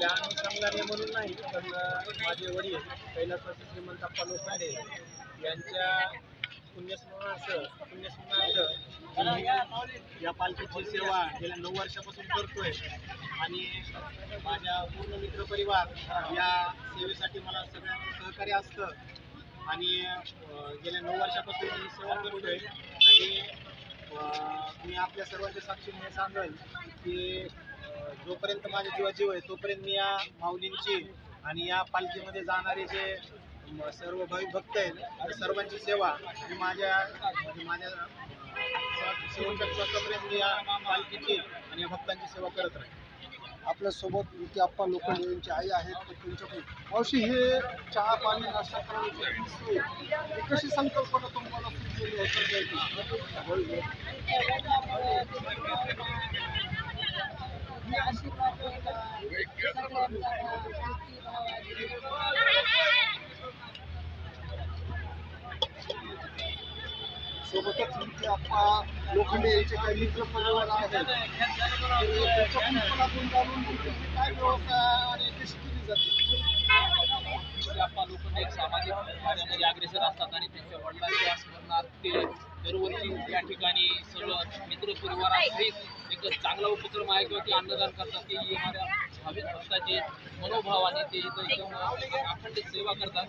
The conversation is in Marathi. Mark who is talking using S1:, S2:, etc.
S1: लहान संघाने म्हणून नाही पण माझे वडील कैलासवासी श्रीमंत अप्पा लोखंडे यांच्या पुण्यस्मरणार्थ पुण्यस्मरणार्थ या पालखीची सेवा गेल्या नऊ वर्षापासून करतोय आणि माझ्या पूर्ण मित्र परिवार या सेवेसाठी मला सगळ्यांचं सहकार्य असतं. आणि गेल्या नऊ वर्षापासून मी सेवा करतोय. आणि मी आपल्या सर्वांच्या साक्षीने हे सांगेल की जोपर्यंत माझ्या जीवा जीव आहे तोपर्यंत मी या माऊलींची आणि या पालखीमध्ये जाणारे जे सर्व भाविक भक्त आहेत सर्वांची सेवा मी माझ्या म्हणजे माझ्या शेवटच्या श्वासापर्यंत मी या पालखीची आणि या भक्तांची सेवा करत राहील
S2: आपल्यासोबत इथे आप्पा लोखंडे यांची आई आहेत त्यांच्याकडून. मावशी हे चहा पाणी नाश्ता करण्याची कशी संकल्पना तुम्हाला सुचलेली होती सोबतच इथे आप्पा लोखंडे यांचे काही मित्र परिवार आहेत. त्यांच्या कुंपणातून जाणून घेऊ काय व्यवस्था आणि कशी केली जाते.
S3: आप्पा लोखंडे एक सामाजिक कार्यामध्ये अग्रेसर असतात आणि त्यांच्या वडिलांच्या स्मरणार्थ ते दरवर्षी या ठिकाणी सगळं मित्र परिवारासहित एक चांगला उपक्रम आहे किंवा ते अन्नदान करतात ते येणाऱ्या भाविक भक्ताचे मनोभावाने ते इथं एकदम अखंड सेवा करतात.